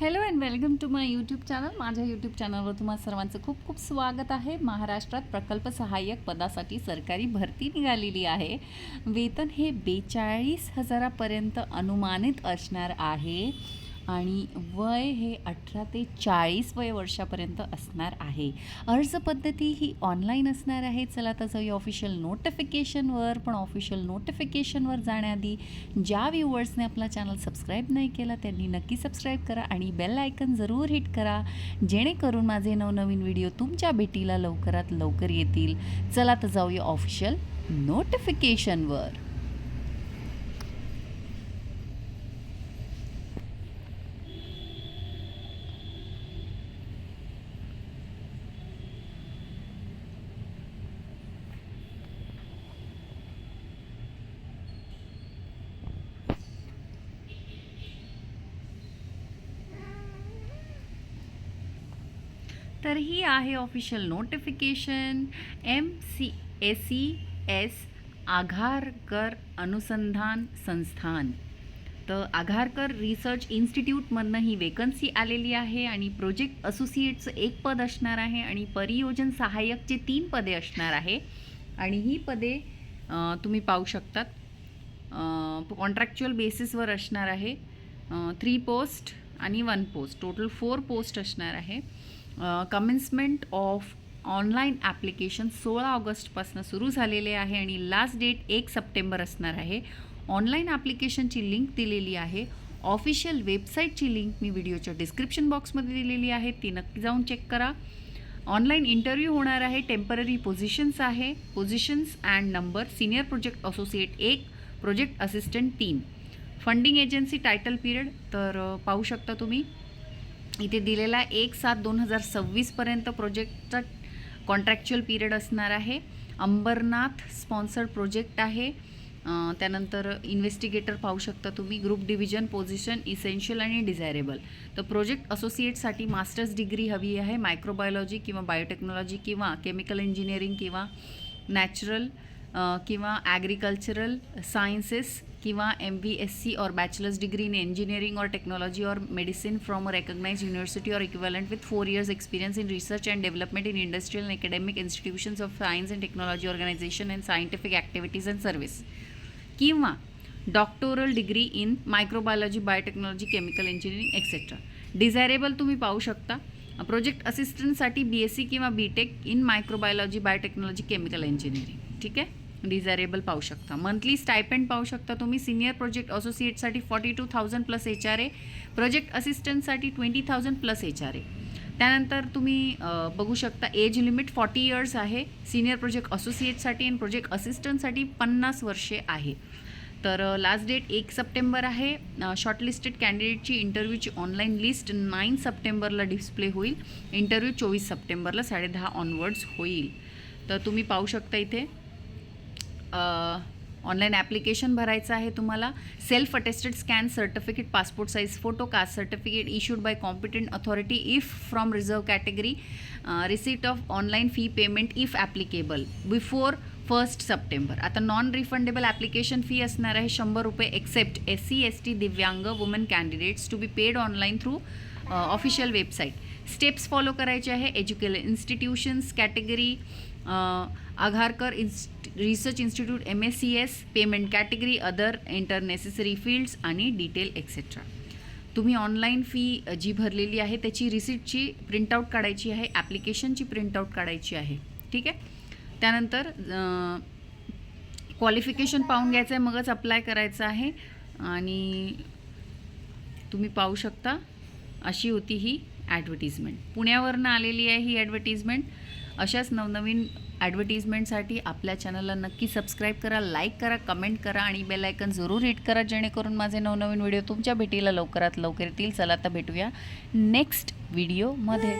Hello and welcome to my YouTube channel माझ्या YouTube चॅनलवर तुम्हा सर्वांचं खूप खूप स्वागत आहे. महाराष्ट्रात प्रकल्प सहाय्यक पदासाठी सरकारी भरती निघालेली आहे. वेतन हे बेचाळीस हजारापर्यंत अनुमानित असणार आहे. आणि वय हे अठरा ते चाळीस वय वर्षापर्यंत असणार आहे. अर्ज पद्धती ही ऑनलाईन असणार आहे. चला तर जाऊया ऑफिशियल नोटिफिकेशनवर पण ऑफिशियल नोटिफिकेशनवर जाण्याआधी ज्या व्ह्युअर्सने आपला चॅनल सबस्क्राईब नाही केला त्यांनी नक्की सबस्क्राईब करा आणि बेल आयकन जरूर हिट करा. जेणेकरून माझे नवनवीन व्हिडिओ तुमच्या भेटीला लवकरात लवकर येतील. चला तर जाऊया ऑफिशियल नोटिफिकेशनवर तर ही आहे official notification M C S C S Agharkar Anusandhan Sansthan. तर आघारकर रिसर्च इन्स्टिट्यूटमधनं ही वेकन्सी आलेली आहे आणि प्रोजेक्ट असोसिएटचं एक पद असणार आहे आणि परियोजन सहाय्यकचे तीन पदे असणार आहे. आणि ही पदे तुम्ही पाहू शकतात. कॉन्ट्रॅक्च्युअल बेसिसवर असणार आहे. थ्री पोस्ट आणि one post total four post असणार आहे. कमेन्समेंट ऑफ ऑनलाईन ॲप्लिकेशन सोळा ऑगस्टपासून सुरू झालेले आहे आणि लास्ट डेट एक सप्टेंबर असणार आहे. ऑनलाईन ॲप्लिकेशनची लिंक दिलेली आहे. ऑफिशियल वेबसाईटची लिंक मी व्हिडिओच्या डिस्क्रिप्शन बॉक्समध्ये दिलेली आहे. ती नक्की जाऊन चेक करा. ऑनलाईन इंटरव्ह्यू होणार आहे. टेंपररी पोझिशन्स आहे. Positions and number senior project associate एक प्रोजेक्ट असिस्टंट तीन. फंडिंग एजन्सी टायटल पिरियड तर पाहू शकता तुम्ही. इथे दिलेला एक सात दोन हजार सव्वीसपर्यंत प्रोजेक्टचा कॉन्ट्रॅक्च्युअल पिरियड असणार आहे. अंबरनाथ स्पॉन्सर्ड प्रोजेक्ट आहे. त्यानंतर इन्व्हेस्टिगेटर पाहू शकता तुम्ही. ग्रुप डिव्हिजन पोझिशन इसेन्शियल आणि डिझायरेबल तर प्रोजेक्ट असोसिएटसाठी मास्टर्स डिग्री हवी आहे. मायक्रोबायोलॉजी किंवा बायोटेक्नॉलॉजी किंवा केमिकल इंजिनिअरिंग किंवा नॅचरल किंवा ॲग्रिकल्चरल सायन्सेस किंवा M B S C or bachelor's degree in engineering or technology or medicine from a recognise university or equivalent with four years experience in research and development in industrial and academic institutions of science and technology organisation and scientific activities and service किंवा doctoral degree in microbiology biotechnology chemical engineering etcetera desirable तुम्ही पाहू शकता. Project असिस्टंटसाठी B S C किंवा B tech in microbiology biotechnology chemical engineering ठीक आहे? Desirable पाहू शकता. मंथली स्टायपेंड पाहू शकता तुम्ही. Senior project असोसिएटसाठी forty two thousand plus H R A project असिस्टंटसाठी twenty thousand plus H R A त्यानंतर तुम्ही बघू शकता एज लिमिट फॉर्टी इयर्स आहे. सिनियर प्रोजेक्ट असोसिएटसाठी आणि प्रोजेक्ट असिस्टंटसाठी पन्नास वर्षे आहे. तर लास्ट डेट एक सप्टेंबर आहे. शॉर्टलिस्टेड कॅन्डिडेटची इंटरव्ह्यूची ऑनलाईन लिस्ट नाईन सप्टेंबरला डिस्प्ले होईल. इंटरव्ह्यू चोवीस सप्टेंबरला साडेदहा ऑनवर्ड्स होईल. तर तुम्ही पाहू शकता इथे. ऑनलाईन ॲप्लिकेशन भरायचं आहे तुम्हाला. Self attested scan certificate passport size photo caste certificate issued by competent authority if from reserve category receipt of online fee payment if applicable before first September आता नॉन रिफंडेबल ॲप्लिकेशन फी असणार आहे शंभर रुपये except S C S T दिव्यांग woman candidates to be paid online through official website steps follow करायचे आहे. एज्युकेल institutions category Agharkar inst research institute M S C S payment category other enter necessary fields आणि detail etcetera तुम्ही online fee जी भरलेली आहे त्याची रिसिप्टची printout काढायची आहे ॲप्लिकेशनची प्रिंटआउट काढायची आहे. ठीक आहे? त्यानंतर क्वालिफिकेशन पाहून घ्यायचं आहे मगच अप्लाय करायचं आहे. आणि तुम्ही पाहू शकता अशी होती ही ॲडव्हर्टिजमेंट पुण्यावरनं आलेली आहे ही ॲडव्हर्टिजमेंट अशाच नवनवीन ॲडव्हर्टिजमेंटसाठी आपल्या चॅनलला नक्की सबस्क्राईब करा लाईक करा कमेंट करा आणि बेल आयकन जरूर हिट करा जेणेकरून माझे नवनवीन व्हिडिओ तुमच्या भेटीला लवकरात लवकर येतील. चला आता भेटूया नेक्स्ट व्हिडिओमध्ये